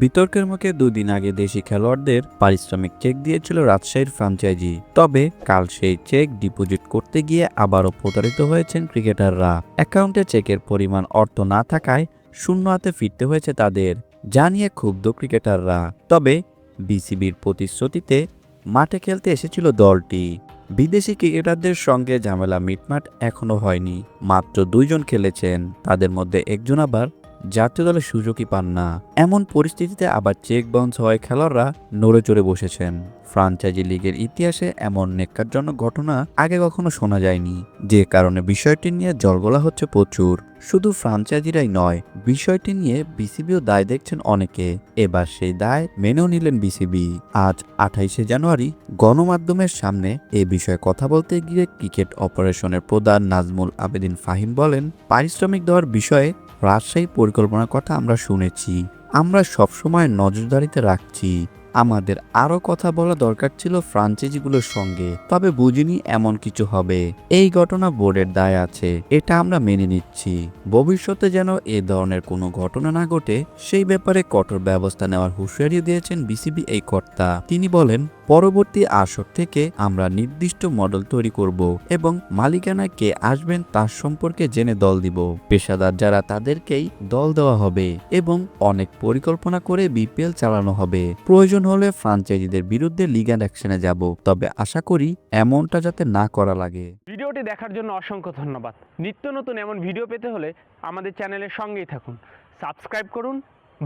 বিতর্কের মুখে দুদিন আগে দেশি খেলোয়াড়দের পারিশ্রমিক চেক দিয়েছিল রাজশাহীর ফ্রাঞ্চাইজি। তবে কাল সেই চেক ডিপোজিট করতে গিয়ে আবারও প্রতারিত হয়েছেন ক্রিকেটাররা। অ্যাকাউন্টে চেকের পরিমাণ অর্থ না থাকায় শূন্য হাতে ফিরতে হয়েছে তাদের যা নিয়ে ক্ষুব্ধ ক্রিকেটাররা। তবে বিসিবির প্রতিশ্রুতিতে মাঠে খেলতে এসেছিল দলটি। বিদেশি ক্রিকেটারদের সঙ্গে ঝামেলা মিটমাট এখনও হয়নি। মাত্র দুইজন খেলেছেন, তাদের মধ্যে একজন আবার জাতীয় দলের সুযোগই পান না। এমন পরিস্থিতিতে আবার চেক বাউন্স হওয়ায় খেলোয়াড়রা নড়ে চড়ে বসেছেন। ফ্রাঞ্চাইজি লিগের ইতিহাসে এমন নেককারজনক ঘটনা আগে কখনো শোনা যায়নি। যে কারণে বিষয়টি নিয়ে জলগোলা হচ্ছে প্রচুর। শুধু ফ্রাঞ্চাইজিরাই নয়, বিষয়টি নিয়ে বিসিবিও দায় দেখছেন অনেকে। এবার সেই দায় মেনেও নিলেন বিসিবি। আজ আঠাইশে জানুয়ারি গণমাধ্যমের সামনে এ বিষয়ে কথা বলতে গিয়ে ক্রিকেট অপারেশনের প্রধান নাজমুল আবেদিন ফাহিম বলেন, পারিশ্রমিক দেওয়ার বিষয়ে রাজশাহী পরিকল্পনার কথা আমরা শুনেছি। আমরা সবসময় নজরদারিতে রাখছি। আমাদের আরও কথা বলা দরকার ছিল ফ্রাঞ্চাইজিগুলোর সঙ্গে। তবে বুঝিনি এমন কিছু হবে। এই ঘটনা বোর্ডের দায় আছে। এটা আমরা মেনে নিচ্ছি। ভবিষ্যতে যেন এ ধরনের কোনো ঘটনা না ঘটে, সেই ব্যাপারে কঠোর ব্যবস্থা নেওয়ার হুঁশিয়ারি দিয়েছেন বিসিবি এই কর্তা। তিনি বলেন পরবর্তী আসর থেকে আমরা নির্দিষ্ট মডেল তৈরি করব এবং মালিকানা কে আসবেন তার সম্পর্কে জেনে দল দিব। পেশাদার যারা তাদেরকেই দল দেওয়া হবে এবং অনেক পরিকল্পনা করে বিপিএল চালানো হবে। প্রয়োজন হলে ফ্রাঞ্চাইজিদের বিরুদ্ধে লিগ্যান্ড অ্যাকশনে যাব, তবে আশা করি এমনটা যাতে না করা লাগে। ভিডিওটি দেখার জন্য অসংখ্য ধন্যবাদ। নিত্য নতুন এমন ভিডিও পেতে হলে আমাদের চ্যানেলের সঙ্গেই থাকুন। সাবস্ক্রাইব করুন,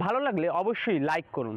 ভালো লাগলে অবশ্যই লাইক করুন।